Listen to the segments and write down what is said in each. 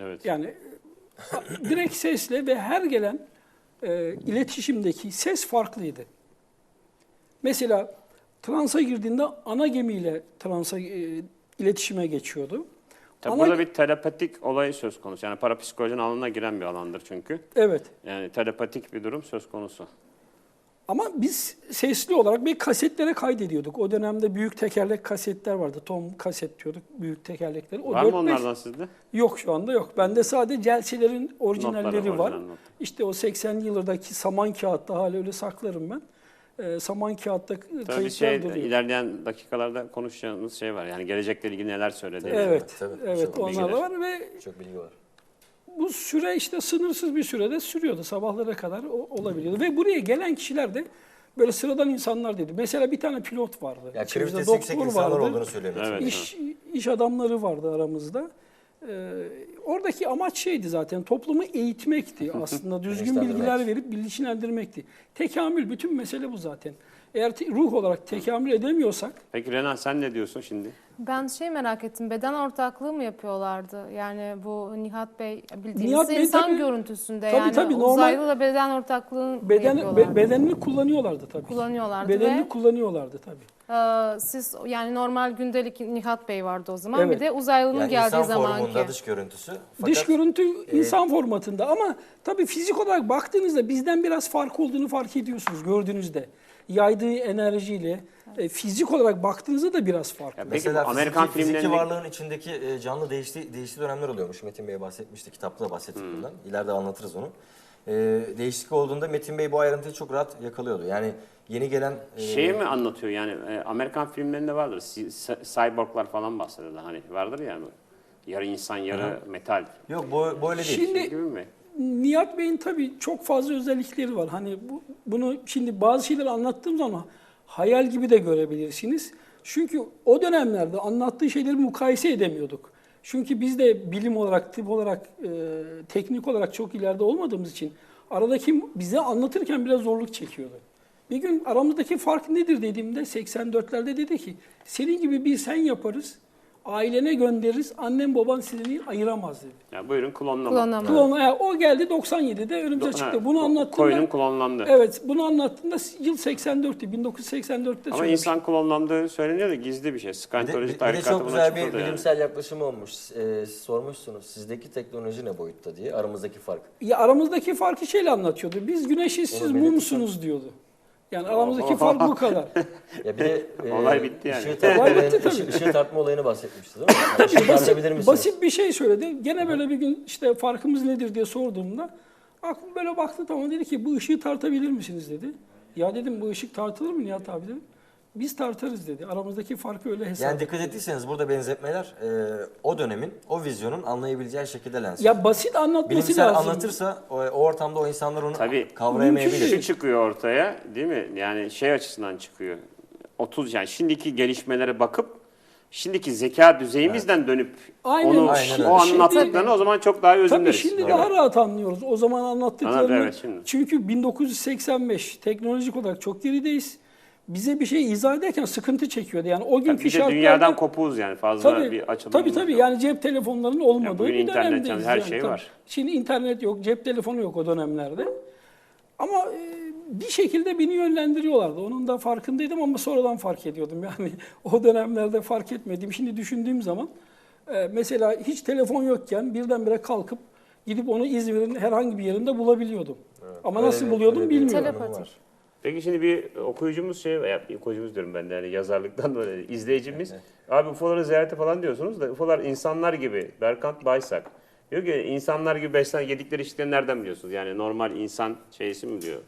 Evet. Yani e, direkt sesle ve her gelen e, iletişimdeki ses farklıydı. Mesela transa girdiğinde ana gemiyle transa e, iletişime geçiyordu. Tabii Ana- burada bir telepatik olay söz konusu. Yani parapsikolojinin alanına giren bir alandır çünkü. Evet. Yani telepatik bir durum söz konusu. Ama biz sesli olarak bir kasetlere kaydediyorduk. O dönemde büyük tekerlek kasetler vardı. Tom kaset diyorduk büyük tekerlekleri. O Var mı 4-5 onlardan sizde? Yok şu anda yok. Bende sadece Celsilerin orijinalleri Notları, var. orijinal not. İşte o 80'li yıllardaki saman kağıtta hala öyle saklarım ben. Ee, saman kağıtta Tabii şey, duruyor. ilerleyen dakikalarda konuşacağımız şey var. Yani gelecekle ilgili neler söyledi. Evet, Tabii, evet çok onlar da var ve Çok bilgi var. Bu süre işte sınırsız bir sürede sürüyordu. Sabahlara kadar olabiliyordu. Ve buraya gelen kişiler de böyle sıradan insanlar dedi. Mesela bir tane pilot vardı. Ya İçimizde kreditesi yüksek doktor insanlar vardı. olduğunu söylüyor. Evet. İş, iş adamları vardı aramızda. Ee, oradaki amaç şeydi zaten toplumu eğitmekti aslında. Düzgün bilgiler verip bilinçlendirmekti. Tekamül bütün mesele bu zaten. Eğer te- ruh olarak tekamül edemiyorsak Peki Renan sen ne diyorsun şimdi? Ben şey merak ettim. Beden ortaklığı mı yapıyorlardı? Yani bu Nihat Bey bildiğiniz Nihat Bey insan tabii- görüntüsünde tabii yani tabii, normal- uzaylıyla beden ortaklığı mı beden yapıyorlardı? be- bedenini kullanıyorlardı tabii. kullanıyorlardı Bedenini ve kullanıyorlardı tabii. e, siz yani normal gündelik Nihat Bey vardı o zaman. Evet. Bir de uzaylının Yani geldiği insan zamanki. formunda dış görüntüsü. Fakat Dış görüntü insan formatında ama tabii fizik olarak baktığınızda bizden biraz fark olduğunu fark ediyorsunuz gördüğünüzde. Yaydığı enerjiyle e, fizik olarak baktığınızda da biraz farklı. Ya peki Mesela bu Amerikan fiziki, fiziki filmlerinde varlığın içindeki e, canlı değiştiği, değiştiği dönemler oluyormuş. Metin Bey bahsetmişti, kitapta da bahsettik Hmm. bundan. İleride anlatırız onu. E, değişiklik olduğunda Metin Bey bu ayrıntıyı çok rahat yakalıyordu. Yani yeni gelen... e, şeyi mi anlatıyor yani e, Amerikan filmlerinde vardır. Cyborglar falan bahsederler. Hani vardır ya bu. Yarı insan yarı metal Yok bu böyle değil. Şimdi gibi mi? Nihat Bey'in tabii çok fazla özellikleri var. Hani bu, bunu şimdi bazı şeyleri anlattığım zaman hayal gibi de görebilirsiniz. Çünkü o dönemlerde anlattığı şeyleri mukayese edemiyorduk. Çünkü biz de bilim olarak, tıp olarak, e, teknik olarak çok ileride olmadığımız için aradaki bize anlatırken biraz zorluk çekiyordu. Bir gün aramızdaki fark nedir dediğimde 84'lerde dedi ki senin gibi bir sen yaparız, ailene göndeririz, annem baban sizi ayıramaz dedi. Ya buyurun klonlama. Klonlama. Klon, ha, o geldi 97'de önümüze Ha, çıktı. Bunu ko- anlattığımda Koyunun klonlandı. Evet, bunu anlattığımda yıl 84'tü. 1984'te Ama insan klonlandığı söyleniyor da gizli bir şey. Bir de, Skantoloji bir de tarikatı çok buna güzel bir yani. bilimsel yaklaşım olmuş. E, sormuşsunuz sizdeki teknoloji ne boyutta diye aramızdaki fark. Ya aramızdaki farkı şeyle anlatıyordu. Biz güneşi siz Onu mumsunuz diyordu. Yani aramızdaki fark bu kadar. Ya bir de e, Olay bitti yani. Işığı tartma, Olay bitti olayını, tabii. ışığı, tartma olayını bahsetmişti değil mi? Tabii tartabilir basit, misiniz? basit bir şey söyledi. Gene böyle bir gün işte farkımız nedir diye sorduğumda aklım böyle baktı tamam dedi ki bu ışığı tartabilir misiniz dedi. Ya dedim bu ışık tartılır mı Nihat abi dedim. Biz tartarız dedi. Aramızdaki farkı öyle hesap Yani dikkat ettiyseniz burada benzetmeler e, o dönemin, o vizyonun anlayabileceği şekilde lens. Ya basit anlatması Bilimsel lazım. anlatırsa o, o ortamda o insanlar onu Tabii. Kavrayamayabilir. Şu çıkıyor ortaya değil mi? Yani şey açısından çıkıyor. 30 yani şimdiki gelişmelere bakıp şimdiki zeka düzeyimizden dönüp Aynen onu Aynen o anlattıklarını o zaman çok daha Tabii özümleriz. şimdi Doğru. daha rahat anlıyoruz. O zaman anlattıklarını. Anladım, evet, şimdi. Çünkü 1985 teknolojik olarak çok gerideyiz. Bize bir şey izah ederken sıkıntı çekiyordu. Yani o günkü de şartlarda... dünyadan kopuğuz yani fazla Tabii, bir açılım. tabii tabii yani cep telefonlarının olmadığı bugün bir internet, dönemdeyiz. yani her yani, şey tabii. var. Şimdi internet yok, cep telefonu yok o dönemlerde. Ama e, bir şekilde beni yönlendiriyorlardı. Onun da farkındaydım ama sonradan fark ediyordum. Yani o dönemlerde fark etmedim. Şimdi düşündüğüm zaman e, mesela hiç telefon yokken birdenbire kalkıp gidip onu İzmir'in herhangi bir yerinde bulabiliyordum. Ama Öyle nasıl bir- buluyordum öyle bir bilmiyorum. Telepati. Peki şimdi bir okuyucumuz şey, ya okuyucumuz diyorum ben de yani yazarlıktan dolayı izleyicimiz. Abi UFO'ları ziyarete falan diyorsunuz da UFO'lar insanlar gibi. Berkant Baysak. Diyor ki insanlar gibi beslen yedikleri içtikleri nereden biliyorsunuz? Yani normal insan şeysi mi diyor.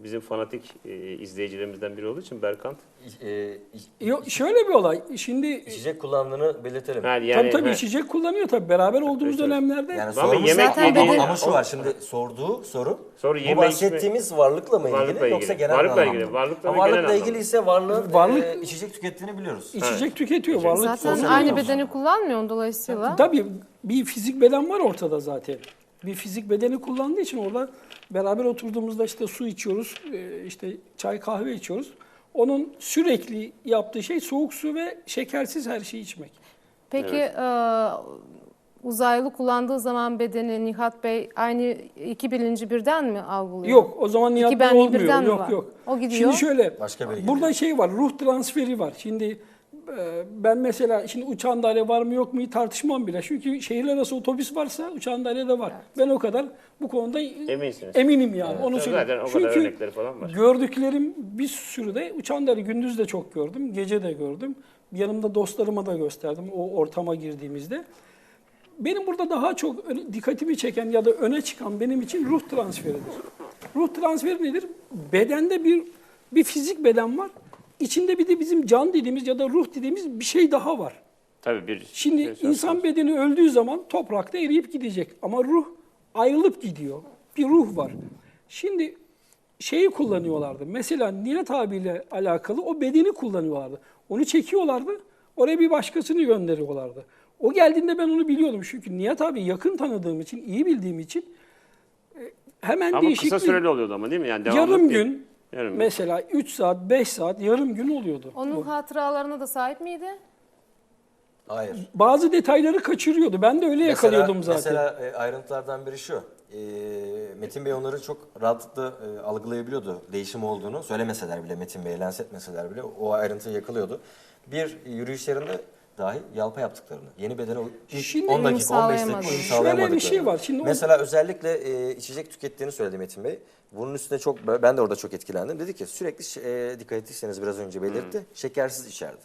Bu bizim fanatik e, izleyicilerimizden biri olduğu için Berkant. E, Yok, şöyle bir olay. Şimdi içecek kullandığını belirtelim. Yani, yani, tabii tabii he. içecek kullanıyor tabii. Beraber olduğumuz Evet, evet. dönemlerde Yani Ama sormuş yemek zaten ama, ama şu var şimdi sorduğu soru Soru bu yeme bahsettiğimiz varlıkla mı ilgili Varlıkla yoksa ilgili. genel Varlıkla anlamda ilgili. mı? Varlıkla genel varlıkla anlamda. ilgili ise varlığın Varlık- e, içecek tükettiğini biliyoruz. içecek tüketiyor. Varlık Zaten aynı bedeni kullanmıyor dolayısıyla. Tabii bir fizik beden var ortada zaten. Bir fizik bedeni kullandığı için orada beraber oturduğumuzda işte su içiyoruz, e, işte çay kahve içiyoruz. Onun sürekli yaptığı şey soğuk su ve şekersiz her şeyi içmek. Peki e, uzaylı kullandığı zaman bedeni Nihat Bey aynı iki bilinci birden mi algılıyor? Yok o zaman Nihat İki Bey olmuyor. birden mi yok var? yok. O gidiyor. Şimdi şöyle Başka burada geliyor. şey var ruh transferi var. Şimdi ben mesela şimdi uçağın daire var mı yok mu tartışmam bile. Çünkü şehirler arası otobüs varsa uçağın daire de var. Ben o kadar bu konuda Eminsiniz. eminim yani. Onu Tabii söyleyeyim. zaten o kadar Çünkü örnekleri falan var. gördüklerim bir sürü de uçağın daire gündüz de çok gördüm. Gece de gördüm. Yanımda dostlarıma da gösterdim o ortama girdiğimizde. Benim burada daha çok dikkatimi çeken ya da öne çıkan benim için ruh transferidir. Ruh transferi nedir? Bedende bir bir fizik beden var. İçinde bir de bizim can dediğimiz ya da ruh dediğimiz bir şey daha var. Tabii bir Şimdi şey söz insan bedeni öldüğü zaman toprakta eriyip gidecek. Ama ruh ayrılıp gidiyor. Bir ruh var. Şimdi şeyi kullanıyorlardı. Mesela Nihat abiyle alakalı o bedeni kullanıyorlardı. Onu çekiyorlardı. Oraya bir başkasını gönderiyorlardı. O geldiğinde ben onu biliyordum. Çünkü Nihat abi yakın tanıdığım için, iyi bildiğim için e, hemen Ama değişiklik. kısa süreli oluyordu ama değil mi? Yani yarım gün, Yarım gün. mesela 3 saat, 5 saat, yarım gün oluyordu. Onun hatıralarına da sahip miydi? Hayır. Bazı detayları kaçırıyordu. Ben de öyle yakalıyordum zaten. Mesela e, ayrıntılardan biri şu. E, Metin Bey onları çok rahatlıkla e, algılayabiliyordu değişim olduğunu. Söylemeseler bile Metin Bey'e lens etmeseler bile o ayrıntıyı yakalıyordu. Bir yürüyüşlerinde dahi yalpa yaptıklarını, yeni bedene Şimdi 10 uyum dakika, 15 dakika uyum Şöyle bir sağlayamadıklarını. şey var, şimdi o- Mesela özellikle e, içecek tükettiğini söyledi Metin Bey. Bunun üstüne çok, ben de orada çok etkilendim. Dedi ki sürekli e, dikkat ettiyseniz biraz önce belirtti, şekersiz içerdi.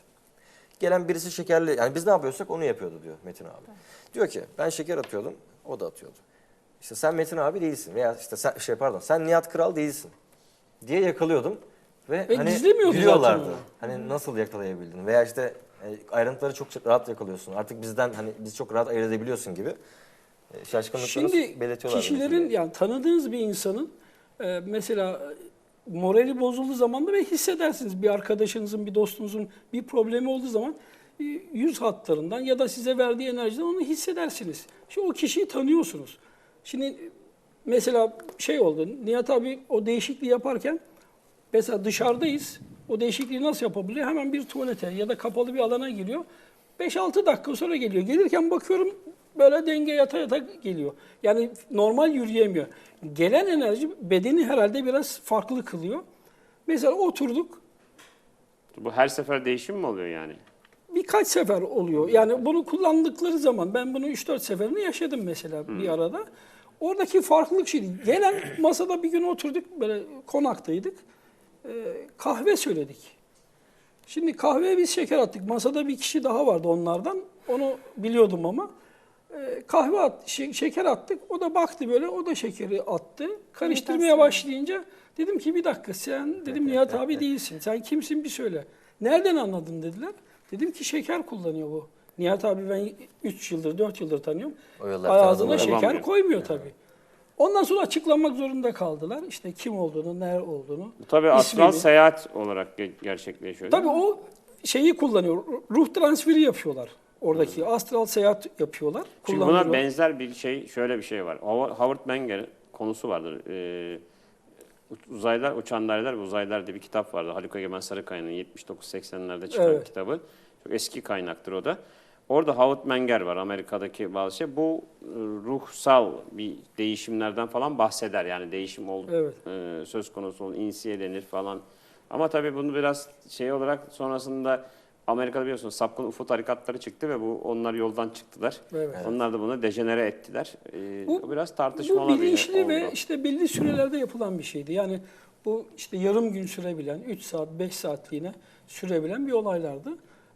Gelen birisi şekerli, yani biz ne yapıyorsak onu yapıyordu diyor Metin abi. Diyor ki ben şeker atıyordum, o da atıyordu. İşte sen Metin abi değilsin veya işte sen, şey pardon sen Nihat Kral değilsin diye yakalıyordum. Ve, Ve hani gizlemiyordu gülüyorlardı. zaten onu. Hani nasıl yakalayabildin veya işte e, ayrıntıları çok rahat yakalıyorsun. Artık bizden hani biz çok rahat ayırt edebiliyorsun gibi. E, şaşkınlıklarını Şimdi belirtiyorlar. kişilerin yani tanıdığınız bir insanın e, mesela e, morali bozulduğu zaman da ve hissedersiniz bir arkadaşınızın, bir dostunuzun bir problemi olduğu zaman e, yüz hatlarından ya da size verdiği enerjiden onu hissedersiniz. Şimdi o kişiyi tanıyorsunuz. Şimdi e, mesela şey oldu, Nihat abi o değişikliği yaparken mesela dışarıdayız. O değişikliği nasıl yapabiliyor? Hemen bir tuvalete ya da kapalı bir alana giriyor. 5-6 dakika sonra geliyor. Gelirken bakıyorum böyle denge yata yata geliyor. Yani normal yürüyemiyor. Gelen enerji bedeni herhalde biraz farklı kılıyor. Mesela oturduk Bu her sefer değişim mi oluyor yani? birkaç sefer oluyor. Yani bunu kullandıkları zaman ben bunu 3-4 seferini yaşadım mesela bir arada. Oradaki farklılık şeydi. Gelen masada bir gün oturduk böyle konaktaydık. Ee, kahve söyledik. Şimdi kahveye biz şeker attık. Masada bir kişi daha vardı onlardan. Onu biliyordum ama. Ee, kahve at, şe- şeker attık. O da baktı böyle, o da şekeri attı. Karıştırmaya başlayınca dedim ki bir dakika sen dedim Nihat abi değilsin. Sen kimsin bir söyle. Nereden anladın dediler. Dedim ki şeker kullanıyor bu. Nihat abi ben 3 yıldır, 4 yıldır tanıyorum. Ağzına şeker koymuyor tabii. Ondan sonra açıklamak zorunda kaldılar. İşte kim olduğunu, nerede olduğunu. Tabii astral ismini. seyahat olarak ge- gerçekleşiyor. değil Tabii mi? o şeyi kullanıyor. Ruh transferi yapıyorlar. Oradaki astral seyahat yapıyorlar. Çünkü buna kullanıyorlar. benzer bir şey, şöyle bir şey var. Howard Howard Menger konusu vardır. Ee, uzaylar, uçan daireler ve uzaylar diye bir kitap vardı. Haluk Egemen Sarıkaya'nın 79-80'lerde çıkan Evet. kitabı. Çok eski kaynaktır o da. Orada Howard Menger var Amerika'daki bazı şey. Bu e, ruhsal bir değişimlerden falan bahseder. Yani değişim ol, Evet. e, söz konusu olur, insiye denir falan. Ama tabii bunu biraz şey olarak sonrasında Amerika'da biliyorsunuz sapkın UFO tarikatları çıktı ve bu onlar yoldan çıktılar. Evet. Onlar da bunu dejenere ettiler. Ee, Bu- bu biraz Bu tartışmalı bir bilinçli oldu. ve işte belli sürelerde yapılan bir şeydi. Yani bu işte yarım gün sürebilen, 3 saat, 5 saatliğine sürebilen bir olaylardı.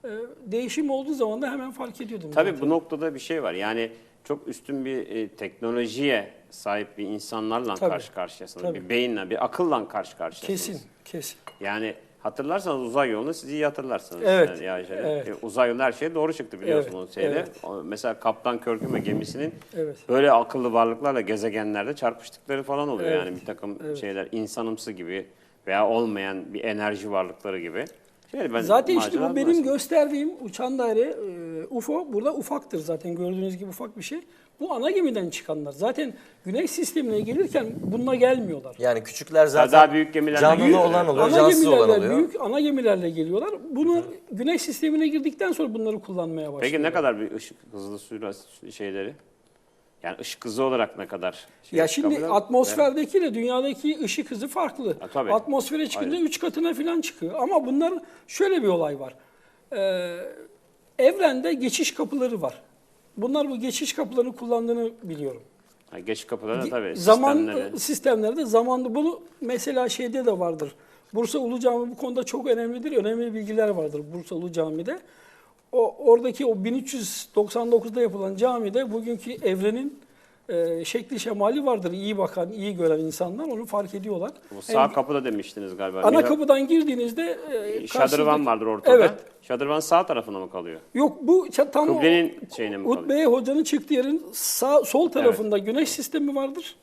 Ee, değişim olduğu zaman da hemen fark ediyordum. Tabii zaten. bu noktada bir şey var. Yani çok üstün bir e, teknolojiye sahip bir insanlarla Tabii. karşı karşıyasınız. Tabii. Bir beyinle, bir akılla karşı karşıyasınız. Kesin, kesin. Yani hatırlarsanız uzay yolunu siz iyi hatırlarsınız. Evet, Yani, şey, evet. e, uzay yolu her şey doğru çıktı biliyorsunuz Evet, şeyde. evet. O- Mesela Kaptan Kirk'ün ve gemisinin Evet. böyle akıllı varlıklarla gezegenlerde çarpıştıkları falan oluyor. Evet, Yani bir takım evet. şeyler insanımsı gibi veya olmayan bir enerji varlıkları gibi. Şöyle ben Zaten işte bu benim gösterdiğim uçan daire e, UFO burada ufaktır zaten gördüğünüz gibi ufak bir şey. Bu ana gemiden çıkanlar. Zaten güneş sistemine gelirken bununla gelmiyorlar. Yani küçükler zaten daha büyük gemilerle canlı geliyor. olan oluyor, ana cansız olan oluyor. büyük ana gemilerle geliyorlar. Bunu güneş sistemine girdikten sonra bunları kullanmaya başlıyor. Peki ne kadar bir ışık hızlı suyla şeyleri? Yani ışık hızı olarak ne kadar? şey Ya şimdi kabul- atmosferdeki ile dünyadaki ışık hızı farklı. Ha, tabii. Atmosfere çıkınca Aynen. 3 katına falan çıkıyor. Ama bunlar şöyle bir olay var. Ee, evrende geçiş kapıları var. Bunlar bu geçiş kapılarını kullandığını biliyorum. Ha, geç kapıları tabii. Zaman sistemleri. sistemlerde zamanda bunu mesela şeyde de vardır. Bursa Ulu Cami bu konuda çok önemlidir. Önemli bilgiler vardır Bursa Ulu Cami'de. O oradaki o 1399'da yapılan camide bugünkü evrenin e, şekli şemali vardır. İyi bakan, iyi gören insanlar onu fark ediyorlar. Bu sağ Hem kapıda demiştiniz galiba. ana Mira- kapıdan girdiğinizde e, Şadırvan vardır ortada. Evet. Şadırvan sağ tarafına mı kalıyor? Yok bu tam o- Kıblenin şeyine mi kalıyor? Utbeye hocanın çıktığı yerin sağ, sol tarafında güneş sistemi vardır.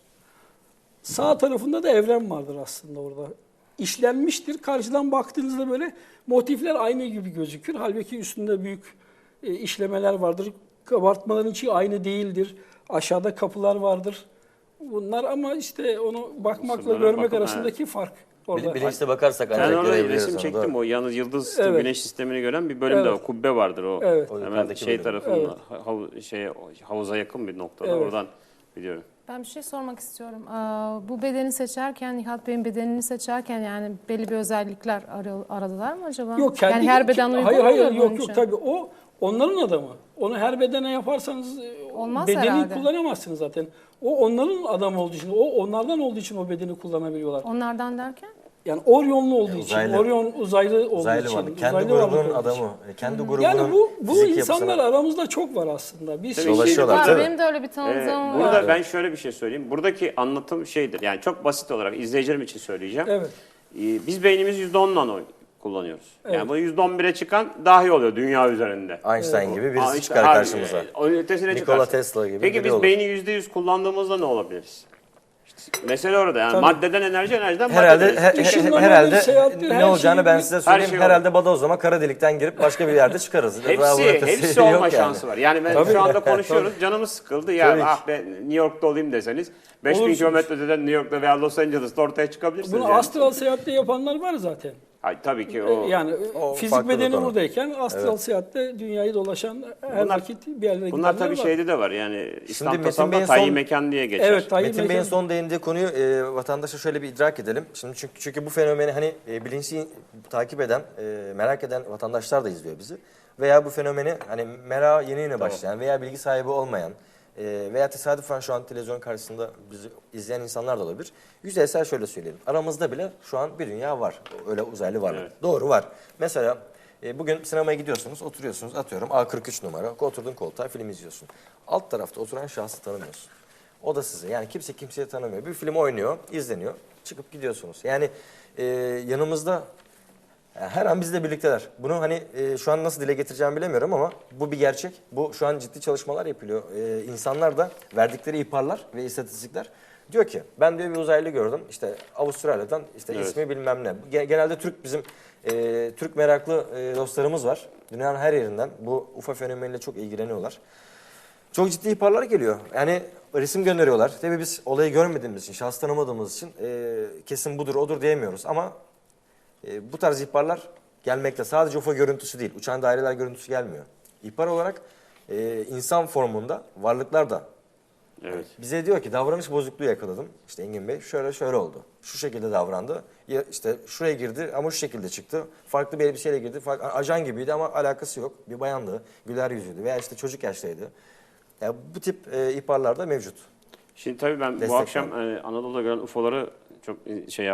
Sağ tarafında da evren vardır aslında orada. İşlenmiştir. Karşıdan baktığınızda böyle motifler aynı gibi gözükür. Halbuki üstünde büyük e, işlemeler vardır. Kabartmaların içi aynı değildir. Aşağıda kapılar vardır. Bunlar ama işte onu bakmakla Sırlara görmek bakıp, arasındaki fark orada. Bil- Bilinçle bakarsak Ben ancak orada görebiliyoruz resim çektim doğru. o yalnız yıldız sistemi, Evet. güneş sistemini gören bir bölümde Evet. o kubbe vardır o. Evet. Hemen şey bölüm. tarafında Evet. hav- şey havuza yakın bir noktada Evet. oradan biliyorum. Ben bir şey sormak istiyorum. Aa, Bu bedeni seçerken, Nihat Bey'in bedenini seçerken yani belli bir özellikler ar- aradılar mı acaba? Yok kendi yani her beden uygun Hayır hayır yok yok için? tabii o onların adamı. Onu her bedene yaparsanız e, Olmaz bedeni herhalde. kullanamazsınız zaten. O onların adamı olduğu için, o onlardan olduğu için o bedeni kullanabiliyorlar. Onlardan derken? Yani Oryonlu olduğu için, uzaylı. Orion uzaylı olduğu Uzaylı için. varlık. Kendi uzaylı grubunun olduğu için. adamı. e, Kendi grubunun Yani bu bu insanlar yapısına- aramızda çok var aslında. Biz Tabii Dolaşıyorlar, Var, tabii. benim de öyle bir Ee, tanıdığım burada var. ben şöyle bir şey söyleyeyim. Buradaki anlatım şeydir. Yani çok basit olarak izleyicilerim için söyleyeceğim. evet. Ee, Biz beynimiz %10 nano kullanıyoruz. Evet. Yani bu %11'e çıkan dahi oluyor dünya üzerinde. Einstein gibi Aa, birisi işte çıkar karşımıza. e, ötesine Nikola çıkarsın. Tesla gibi Peki biri biz olur. beyni %100 kullandığımızda ne olabiliriz? Mesele orada yani Tabii. maddeden enerji, enerjiden Herhalde maddeden he- enerji. he- Işınlanma, herhalde seyahatler, her ne olacağını şey ben size söyleyeyim. şey herhalde bodozlama kara delikten girip başka bir yerde çıkarız. Daha Hepsi, ötesi hepsi yok olma yani. şansı var. Yani ben Tabii. şu anda konuşuyoruz, canımız sıkıldı. Ya Tabii ki. ah ben New York'ta olayım deseniz 5000 Olursunuz. kilometre öteden New York'ta veya Los Angeles'ta ortaya çıkabilirsiniz. Bunu yani. astral seyahatte yapanlar var zaten. Ay, tabii ki o. Yani o fizik bedeni buradayken astral seyahatte dünyayı dolaşan her Bunlar- vakit bir yerlere Bunlar tabii var. şeyde de var yani İslam tasavvufta tayyi son- mekan diye geçer. Evet, Tayyip Metin Bey'in son değindiği konuyu e, vatandaşa şöyle bir idrak edelim. Şimdi çünkü, çünkü bu fenomeni hani e, bilinçli takip eden, e, merak eden vatandaşlar da izliyor bizi. Veya bu fenomeni hani merak yeni yeni başlayan veya bilgi sahibi olmayan e, veya tesadüfen şu an televizyon karşısında bizi izleyen insanlar da olabilir. Yüzeysel şöyle söyleyelim. Aramızda bile şu an bir dünya var. Öyle uzaylı varlık. Evet. Doğru var. Mesela e, bugün sinemaya gidiyorsunuz, oturuyorsunuz. Atıyorum A43 numara. Oturdun koltuğa film izliyorsun. Alt tarafta oturan şahsı tanımıyorsun. O da size. Yani kimse kimseyi tanımıyor. Bir film oynuyor, izleniyor. Çıkıp gidiyorsunuz. Yani e, yanımızda yani her an bizle birlikteler. Bunu hani e, şu an nasıl dile getireceğimi bilemiyorum ama bu bir gerçek. Bu şu an ciddi çalışmalar yapılıyor. E, insanlar da verdikleri ihbarlar ve istatistikler diyor ki ben diyor bir uzaylı gördüm. İşte Avustralya'dan işte Evet. ismi bilmem ne. Ge- Genelde Türk bizim e, Türk meraklı e, dostlarımız var. Dünyanın her yerinden bu UFO fenomeniyle çok ilgileniyorlar. Çok ciddi ihbarlar geliyor. Yani resim gönderiyorlar. Tabii biz olayı görmediğimiz için, şahs tanımadığımız için e, kesin budur, odur diyemiyoruz. Ama e, bu tarz ihbarlar gelmekte. Sadece UFO görüntüsü değil, uçan daireler görüntüsü gelmiyor. İhbar olarak e, insan formunda varlıklar da Evet. bize diyor ki davranış bozukluğu yakaladım. İşte Engin Bey şöyle şöyle oldu. Şu şekilde davrandı. Ya işte şuraya girdi ama şu şekilde çıktı. Farklı bir elbiseyle girdi. Farklı, ajan gibiydi ama alakası yok. Bir bayandı. Güler yüzlüydü veya işte çocuk yaştaydı. Ya bu tip e, ihbarlar da mevcut. Şimdi tabii ben bu Destek akşam e, Anadolu'da gören UFO'ları çok e, şey yap